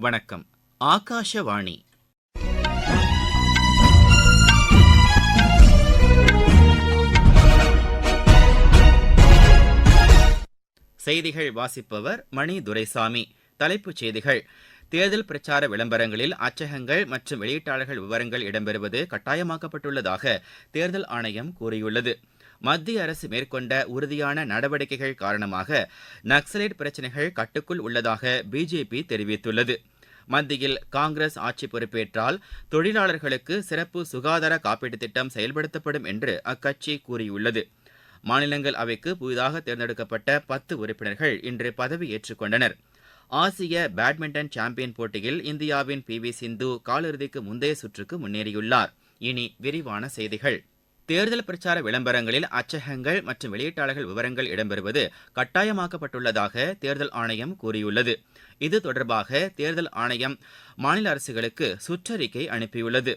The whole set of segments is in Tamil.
வணக்கம். ஆகாஷவாணி. செய்திகள் வாசிப்பவர் மணி துரைசாமி. தலைப்புச் செய்திகள். தேர்தல் பிரச்சார விளம்பரங்களில் அச்சகங்கள் மற்றும் வெளியீட்டாளர்கள் விவரங்கள் இடம்பெறுவது கட்டாயமாக்கப்பட்டுள்ளதாக தேர்தல் ஆணையம் கூறியுள்ளது. மத்திய அரசு மேற்கொண்ட உறுதியான நடவடிக்கைகள் காரணமாக நக்சலைட் பிரச்சினைகள் கட்டுக்குள் உள்ளதாக பிஜேபி தெரிவித்துள்ளது. மத்தியில் காங்கிரஸ் ஆட்சி பொறுப்பேற்றால் தொழிலாளர்களுக்கு சிறப்பு சுகாதார காப்பீட்டுத் திட்டம் செயல்படுத்தப்படும் என்று அக்கட்சி கூறியுள்ளது. மாநிலங்கள் அவைக்கு புதிதாக தேர்ந்தெடுக்கப்பட்ட பத்து உறுப்பினர்கள் இன்று பதவியேற்றுக் கொண்டனர். ஆசிய பேட்மிண்டன் சாம்பியன் போட்டியில் இந்தியாவின் பி வி சிந்து காலிறுதிக்கு முந்தைய சுற்றுக்கு முன்னேறியுள்ளார். இனி விரிவான செய்திகள். தேர்தல் பிரச்சார விளம்பரங்களில் அச்சகங்கள் மற்றும் வெளியீட்டாளர்கள் விவரங்கள் இடம்பெறுவது கட்டாயமாக்கப்பட்டுள்ளதாக தேர்தல் ஆணையம் கூறியுள்ளது. இது தொடர்பாக தேர்தல் ஆணையம் மாநில அரசுகளுக்கு சுற்றறிக்கை அனுப்பியுள்ளது.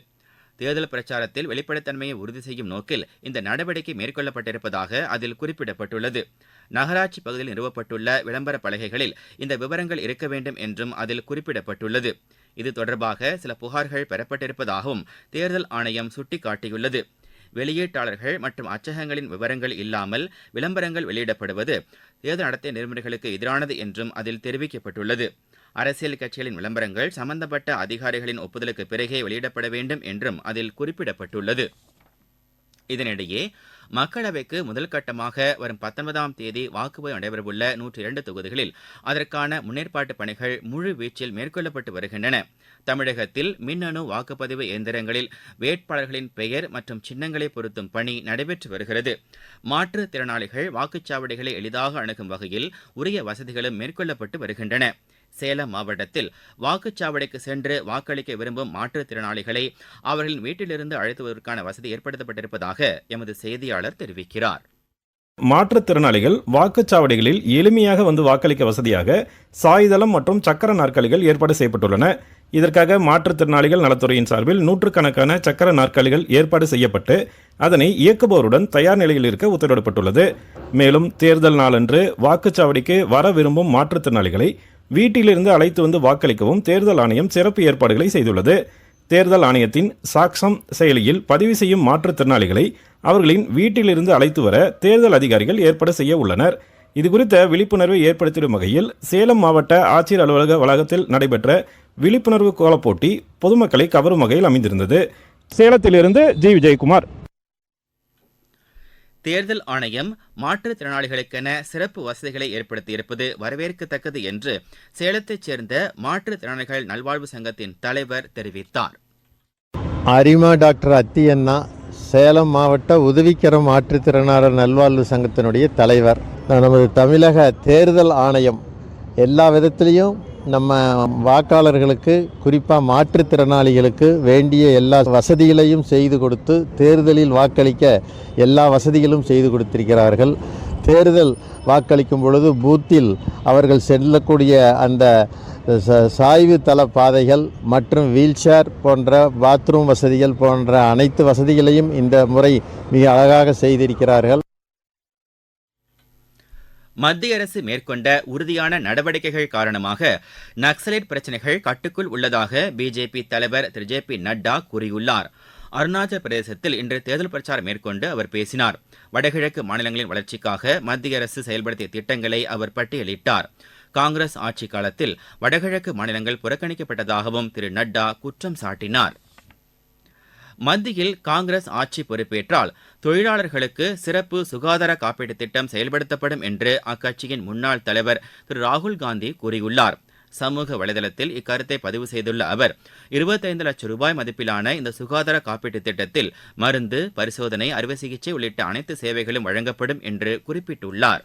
தேர்தல் பிரச்சாரத்தில் வெளிப்படைத்தன்மையை உறுதி செய்யும் நோக்கில் இந்த நடவடிக்கை மேற்கொள்ளப்பட்டிருப்பதாக அதில் குறிப்பிடப்பட்டுள்ளது. நகராட்சி பகுதியில் நிறுவப்பட்டுள்ள விளம்பர பலகைகளில் இந்த விவரங்கள் இருக்க வேண்டும் என்றும் அதில் குறிப்பிடப்பட்டுள்ளது. இது தொடர்பாக சில புகார்கள் பெறப்பட்டிருப்பதாகவும் தேர்தல் ஆணையம் சுட்டிக்காட்டியுள்ளது. வெளியீட்டாளர்கள் மற்றும் அச்சகங்களின் விவரங்கள் இல்லாமல் விளம்பரங்கள் வெளியிடப்படுவது தேர்தல் நடத்தை நெறிமுறைகளுக்கு எதிரானது என்றும் அதில் தெரிவிக்கப்பட்டுள்ளது. அரசியல் கட்சிகளின் விளம்பரங்கள் சம்பந்தப்பட்ட அதிகாரிகளின் ஒப்புதலுக்கு பிறகே வெளியிடப்பட வேண்டும் என்றும் அதில் குறிப்பிடப்பட்டுள்ளது. இதனிடையே மக்களவைக்கு முதல் கட்டமாக வரும் பத்தொன்பதாம் தேதி வாக்குப்பதிவு நடைபெறவுள்ள நூற்றி இரண்டு தொகுதிகளில் அதற்கான முன்னேற்பாட்டு பணிகள் முழு வீச்சில் மேற்கொள்ளப்பட்டு வருகின்றன. தமிழகத்தில் மின்னணு வாக்குப்பதிவு இயந்திரங்களில் வேட்பாளர்களின் பெயர் மற்றும் சின்னங்களை பொருத்தும் பணி நடைபெற்று வருகிறது. மாற்றுத்திறனாளிகள் வாக்குச்சாவடிகளை எளிதாக அணுகும் வகையில் உரிய வசதிகளும் மேற்கொள்ளப்பட்டு வருகின்றன. சேலம் மாவட்டத்தில் வாக்குச்சாவடிக்கு சென்று வாக்களிக்க விரும்பும் மாற்றுத்திறனாளிகளை அவர்களின் வீட்டிலிருந்து அழைத்துவதற்கான வசதி ஏற்படுத்தப்பட்டிருப்பதாக எமது செய்தியாளர் தெரிவிக்கிறார். மாற்றுத்திறனாளிகள் வாக்குச்சாவடிகளில் எளிமையாக வந்து வாக்களிக்க வசதியாக சாய்தளம் மற்றும் சக்கர நாற்காலிகள் ஏற்பாடு செய்யப்பட்டுள்ளன. இதற்காக மாற்றுத்திறனாளிகள் நலத்துறையின் சார்பில் நூற்றுக்கணக்கான சக்கர நாற்காலிகள் ஏற்பாடு செய்யப்பட்டு அதனை இயக்குபவருடன் தயார் நிலையில் இருக்க உத்தரவிடப்பட்டுள்ளது. மேலும் தேர்தல் நாளன்று வாக்குச்சாவடிக்கு வர விரும்பும் மாற்றுத்திறனாளிகளை வீட்டிலிருந்து அழைத்து வந்து வாக்களிக்கவும் தேர்தல் ஆணையம் சிறப்பு ஏற்பாடுகளை செய்துள்ளது. தேர்தல் ஆணையத்தின் சாக்சம் செயலியில் பதிவு செய்யும் மாற்றுத்திறனாளிகளை அவர்களின் வீட்டிலிருந்து அழைத்து வர தேர்தல் அதிகாரிகள் ஏற்பாடு செய்ய உள்ளனர். இதுகுறித்த விழிப்புணர்வை ஏற்படுத்திடும் வகையில் சேலம் மாவட்ட ஆட்சியர் அலுவலக வளாகத்தில் நடைபெற்ற விழிப்புணர்வு கோலப்போட்டி பொதுமக்களை கவரும் வகையில் அமைந்திருந்தது. சேலத்திலிருந்து ஜி. விஜயகுமார். தேர்தல் ஆணையம் மாற்றுத்திறனாளிகளுக்கென சிறப்பு வசதிகளை ஏற்படுத்தியிருப்பது வரவேற்கத்தக்கது என்று சேலத்தைச் சேர்ந்த மாற்றுத்திறனாளிகள் நல்வாழ்வு சங்கத்தின் தலைவர் தெரிவித்தார். அரிமா டாக்டர் அத்தியண்ணா சேலம் மாவட்ட உதவிக்கரம் மாற்றுத்திறனாளர் நல்வாழ்வு சங்கத்தினுடைய தலைவர். நமது தமிழக தேர்தல் ஆணையம் எல்லா விதத்திலையும் நம்ம வாக்காளர்களுக்கு குறிப்பாக மாற்றுத்திறனாளிகளுக்கு வேண்டிய எல்லா வசதிகளையும் செய்து கொடுத்து தேர்தலில் வாக்களிக்க எல்லா வசதிகளும் செய்து கொடுத்திருக்கிறார்கள். தேர்தல் வாக்களிக்கும் பொழுது பூத்தில் அவர்கள் செல்லக்கூடிய அந்த ச- சாய்வு தள பாதைகள் மற்றும் வீல்சேர் போன்ற பாத்ரூம் வசதிகள் போன்ற அனைத்து வசதிகளையும் இந்த முறை மிக அழகாக செய்திருக்கிறார்கள். மத்திய அரசு மேற்கொண்ட உறுதியான நடவடிக்கைகள் காரணமாக நக்சலைட் பிரச்சினைகள் கட்டுக்குள் உள்ளதாக பிஜேபி தலைவர் திரு ஜே பி நட்டா கூறியுள்ளார். அருணாச்சல பிரதேசத்தில் இன்று தேர்தல் பிரச்சாரம் மேற்கொண்டு அவர் பேசினார். வடகிழக்கு மாநிலங்களின் வளர்ச்சிக்காக மத்திய அரசு செயல்படுத்திய திட்டங்களை அவர் பட்டியலிட்டார். காங்கிரஸ் ஆட்சி காலத்தில் வடகிழக்கு மாநிலங்கள் புறக்கணிக்கப்பட்டதாகவும் திரு நட்டா குற்றம் சாட்டினார். மத்தியில் காங்கிரஸ் ஆட்சி பொறுப்பேற்றால் தொழிலாளர்களுக்கு சிறப்பு சுகாதார காப்பீட்டுத் திட்டம் செயல்படுத்தப்படும் என்று அக்கட்சியின் முன்னாள் தலைவர் திரு ராகுல் காந்தி கூறியுள்ளார். சமூக வலைதளத்தில் இக்கருத்தை பதிவு செய்துள்ள அவர் இருபத்தைந்து லட்சம் ரூபாய் மதிப்பிலான இந்த சுகாதார காப்பீட்டுத் திட்டத்தில் மருந்து பரிசோதனை அறுவை சிகிச்சை உள்ளிட்ட அனைத்து சேவைகளும் வழங்கப்படும் என்று குறிப்பிட்டுள்ளார்.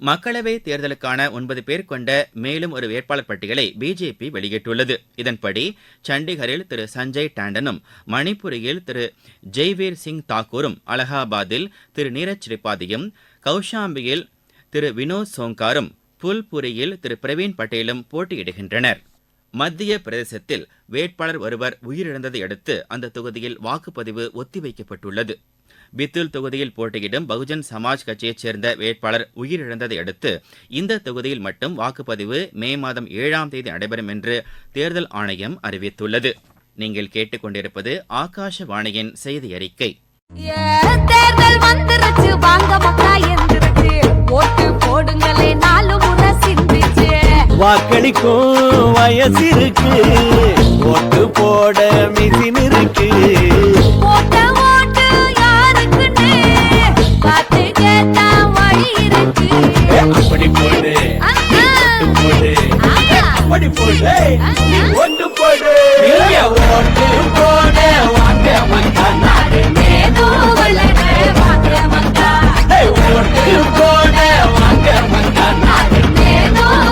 மக்களவை தேர்தலுக்கான ஒன்பது பேர் கொண்ட மேலும் ஒரு வேட்பாளர் பட்டியலை பிஜேபி வெளியிட்டுள்ளது. இதன்படி சண்டிகரில் திரு சஞ்சய் டாண்டனும் மணிப்பூரில் திரு ஜெய்வீர் சிங் தாக்கூரும் அலகாபாத்தில் திரு நீரஜ் திரிபாதியும் கௌஷாம்பியில் திரு வினோத் சோங்காரும் புல்புரியில் திரு பிரவீன் பட்டேலும் போட்டியிடுகின்றனர். மத்திய பிரதேசத்தில் வேட்பாளர் ஒருவர் உயிரிழந்ததை அடுத்து அந்த தொகுதியில் வாக்குப்பதிவு ஒத்திவைக்கப்பட்டுள்ளது. பித்துல் தொகுதியில் போட்டியிடும் பகுஜன் சமாஜ் கட்சியைச் சேர்ந்த வேட்பாளர் உயிரிழந்ததை அடுத்து இந்த தொகுதியில் மட்டும் வாக்குப்பதிவு மே மாதம் ஏழாம் தேதி நடைபெறும் என்று தேர்தல் ஆணையம் அறிவித்துள்ளது. நீங்கள் கேட்டுக்கொண்டிருப்பது ஆகாஷவாணியின் செய்தி அறிக்கை ஏ, தேர்தல் வந்துருச்சு வாங்க மக்கா எந்திருச்சு. ஓட்டு போடுங்களே நாலு முறை சிந்திச்சு. வாக்களிக்கும் வயசு இருக்கு ஓட்டு போட மிஷின் இருக்கு அப்படி போடு நீ ஓட்டு போடு ஓட்டு போட வாங்க மக்கா நாடு வளர வாங்க ஏய், ஓட்டு போட வாங்க மக்கா நாடு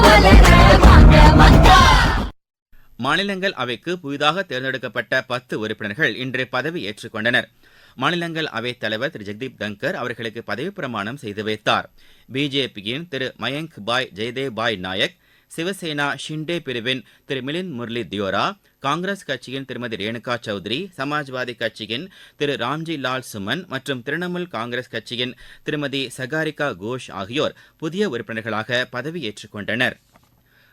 வளர வாங்க மக்கா மாநிலங்கள் அவைக்கு புதிதாக தேர்ந்தெடுக்கப்பட்ட பத்து உறுப்பினர்கள் இன்று பதவி ஏற்றுக்கொண்டனர் மாநிலங்கள் அவைத் தலைவர் திரு ஜெக்தீப் தங்கர் அவர்களுக்கு பதவிப் பிரமாணம் செய்து வைத்தார். பிஜேபியின் திரு மயங்க் பாய் ஜெயதேவ் பாய் நாயக் சிவசேனா ஷிண்டே பிரிவின் திரு மிலின் முரளி தியோரா காங்கிரஸ் கட்சியின் திருமதி ரேணுகா சௌத்ரி சமாஜ்வாதி கட்சியின் திரு ராம்ஜி லால் சுமன் மற்றும் திரிணாமுல் காங்கிரஸ் கட்சியின் திருமதி சகாரிகா கோஷ் ஆகியோர் புதிய உறுப்பினர்களாக பதவியேற்றுக் கொண்டனா்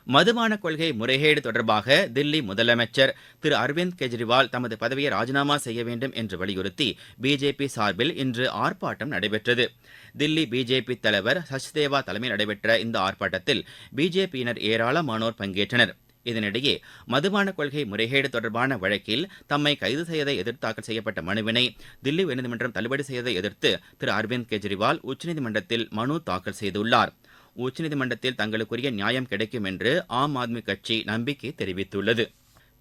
மதுபான கொள்கை முறைகேடு தொடர்பாக தில்லி முதலமைச்சர் திரு அரவிந்த் கெஜ்ரிவால் தமது பதவியை ராஜினாமா செய்ய வேண்டும் என்று வலியுறுத்தி பிஜேபி சார்பில் இன்று ஆர்ப்பாட்டம் நடைபெற்றது. தில்லி பிஜேபி தலைவர் சச்தேவா தலைமையில் நடைபெற்ற இந்த ஆர்ப்பாட்டத்தில் பிஜேபியினர் ஏராளமானோர் பங்கேற்றனர். இதனிடையே மதுபான கொள்கை முறைகேடு தொடர்பான வழக்கில் தம்மை கைது செய்யதை எதிர்த்து தாக்கல் செய்யப்பட்ட மனுவினை தில்லி உயர்நீதிமன்றம் தள்ளுபடி செய்ததை எதிர்த்து திரு அரவிந்த் கெஜ்ரிவால் உச்சநீதிமன்றத்தில் மனு தாக்கல் செய்துள்ளார். உச்சநீதிமன்றத்தில் தங்களுக்குரிய நியாயம் கிடைக்கும் என்று ஆம் ஆத்மி கட்சி நம்பிக்கை தெரிவித்துள்ளது.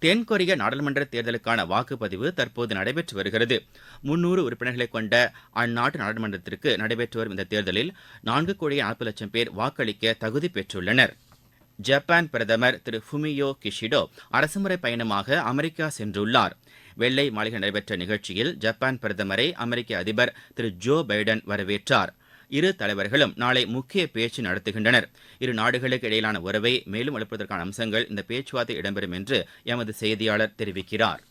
தென்கொரிய நாடாளுமன்ற தேர்தலுக்கான வாக்குப்பதிவு தற்போது நடைபெற்று வருகிறது. முன்னூறு உறுப்பினர்களை கொண்ட அந்நாட்டு நாடாளுமன்றத்திற்கு நடைபெற்று வரும் இந்த தேர்தலில் நான்கு கோடியே நாற்பது லட்சம் பேர் வாக்களிக்க தகுதி பெற்றுள்ளனர். ஜப்பான் பிரதமர் திரு ஃபுமியோ கிஷிடோ அரசுமுறை பயணமாக அமெரிக்கா சென்றுள்ளார். வெள்ளை மாளிகை நடைபெற்ற நிகழ்ச்சியில் ஜப்பான் பிரதமரை அமெரிக்க அதிபர் திரு ஜோ பைடன் வரவேற்றார். இரு தலைவர்களும் நாளை முக்கிய பேச்சு நடத்துகின்றனர். இரு நாடுகளுக்கு இடையிலான உறவை மேலும் வலுப்பதற்கான அம்சங்கள் இந்த பேச்சுவார்த்தை இடம்பெறும் என்று எமது செய்தியாளர் தெரிவிக்கிறார்.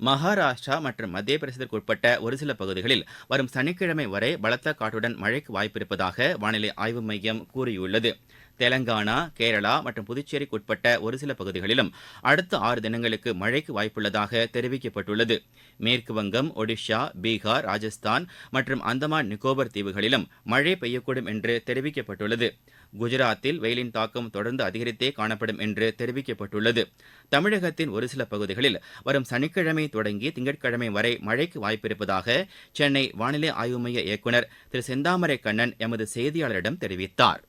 மகாராஷ்டிரா மற்றும் மத்திய பிரதேசத்திற்கு உட்பட்ட ஒரு சில பகுதிகளில் வரும் சனிக்கிழமை வரை பலத்த காற்றுடன் மழைக்கு வாய்ப்பிருப்பதாக வானிலை ஆய்வு மையம் கூறியுள்ளது. தெலங்கானா கேரளா மற்றும் புதுச்சேரிக்கு உட்பட்ட ஒரு சில பகுதிகளிலும் அடுத்த ஆறு தினங்களுக்கு மழைக்கு வாய்ப்புள்ளதாக தெரிவிக்கப்பட்டுள்ளது. மேற்கு வங்கம் ஒடிஷா பீகார் ராஜஸ்தான் மற்றும் அந்தமான் நிக்கோபர் தீவுகளிலும் மழை பெய்யக்கூடும் என்று தெரிவிக்கப்பட்டுள்ளது. குஜராத்தில் வெயிலின் தாக்கம் தொடர்ந்து அதிகரித்தே காணப்படும் என்று தெரிவிக்கப்பட்டுள்ளது. தமிழகத்தின் ஒரு சில பகுதிகளில் வரும் சனிக்கிழமை தொடங்கி திங்கட்கிழமை வரை மழைக்கு வாய்ப்பிருப்பதாக சென்னை வானிலை ஆய்வு மைய இயக்குநர் திரு செந்தாமரை கண்ணன் எமது செய்தியாளரிடம் தெரிவித்தார்.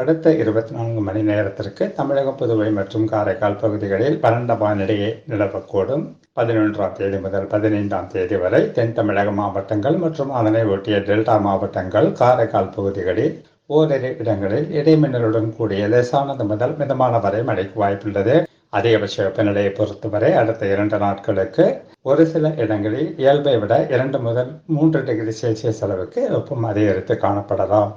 அடுத்த இருபத்தி நான்கு மணி நேரத்திற்கு தமிழகம் புதுவை மற்றும் காரைக்கால் பகுதிகளில் பரந்த வானிலையை நிலவக்கூடும். பதினொன்றாம் தேதி முதல் பதினைந்தாம் தேதி வரை தென் தமிழக மாவட்டங்கள் மற்றும் அதனை ஒட்டிய டெல்டா மாவட்டங்கள் காரைக்கால் பகுதிகளில் ஓரிரு இடங்களில் இடைமின்னலுடன் கூடிய லேசானது முதல் மிதமான வரை மழைக்கு வாய்ப்புள்ளது. அதிகபட்ச வெப்பநிலையை பொறுத்தவரை அடுத்த இரண்டு நாட்களுக்கு ஒரு சில இடங்களில் இயல்பை விட இரண்டு முதல் மூன்று டிகிரி செல்சியஸ் அளவுக்கு வெப்பம் அதிகரித்து காணப்படலாம்.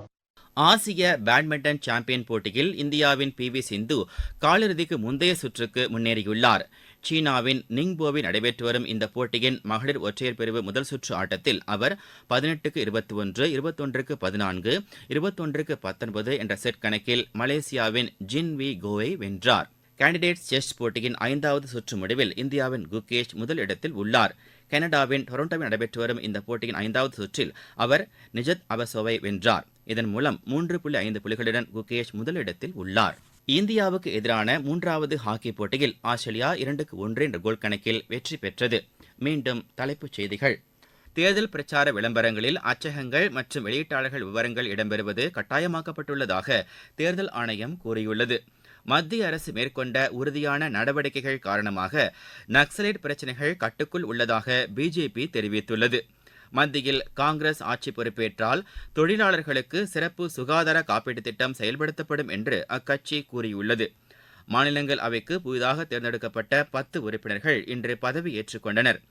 ஆசிய பேட்மிண்டன் சாம்பியன் போட்டியில் இந்தியாவின் பி வி சிந்து காலிறுதிக்கு முந்தைய சுற்றுக்கு முன்னேறியுள்ளார். சீனாவின் நிங்போவில் நடைபெற்று வரும் இந்த போட்டியின் மகளிர் ஒற்றையர் பிரிவு முதல் சுற்று ஆட்டத்தில் அவர் பதினெட்டுக்கு இருபத்தி ஒன்று இருபத்தொன்றுக்கு பதினான்கு இருபத்தொன்றுக்கு பத்தொன்பது என்ற செட் கணக்கில் மலேசியாவின் ஜின் வி கோவை வென்றார். கேண்டிடேட்ஸ் செஸ் போட்டியின் ஐந்தாவது சுற்று முடிவில் இந்தியாவின் குகேஷ் முதல் இடத்தில் உள்ளார். கனடாவின் டொரண்டோவில் நடைபெற்று வரும் இந்த போட்டியின் ஐந்தாவது சுற்றில் அவர் நிஜத் அபசோவை வென்றார். இதன் மூலம் மூன்று புள்ளி ஐந்து புள்ளிகளுடன் குகேஷ் முதலிடத்தில் உள்ளார். இந்தியாவுக்கு எதிரான மூன்றாவது ஹாக்கி போட்டியில் ஆஸ்திரேலியா இரண்டுக்கு ஒன்று என்ற கோல் கணக்கில் வெற்றி பெற்றது. மீண்டும் தலைப்புச் செய்திகள். தேர்தல் பிரச்சார விளம்பரங்களில் அச்சகங்கள் மற்றும் வெளியீட்டாளர்கள் விவரங்கள் இடம்பெறுவது கட்டாயமாக்கப்பட்டுள்ளதாக தேர்தல் ஆணையம் கூறியுள்ளது. மத்திய அரசு மேற்கொண்ட உறுதியான நடவடிக்கைகள் காரணமாக நக்சலைட் பிரச்சினைகள் கட்டுக்குள் உள்ளதாக பிஜேபி தெரிவித்துள்ளது. மத்தியில் காங்கிரஸ் ஆட்சி பொறுப்பேற்றால் தொழிலாளர்களுக்கு சிறப்பு சுகாதார காப்பீட்டுத் திட்டம் செயல்படுத்தப்படும் என்று அக்கட்சி கூறியுள்ளது. மாநிலங்கள் அவைக்கு புதிதாக தேர்ந்தெடுக்கப்பட்ட பத்து உறுப்பினர்கள் இன்று பதவி ஏற்றுக்கொண்டனர்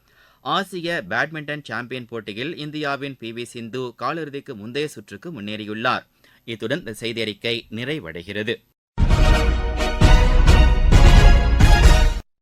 ஆசிய பேட்மிண்டன் சாம்பியன் போட்டியில் இந்தியாவின் பி வி சிந்து காலிறுதிக்கு முந்தைய சுற்றுக்கு முன்னேறியுள்ளார். இத்துடன் இந்த செய்தி அறிக்கை நிறைவடைகிறது.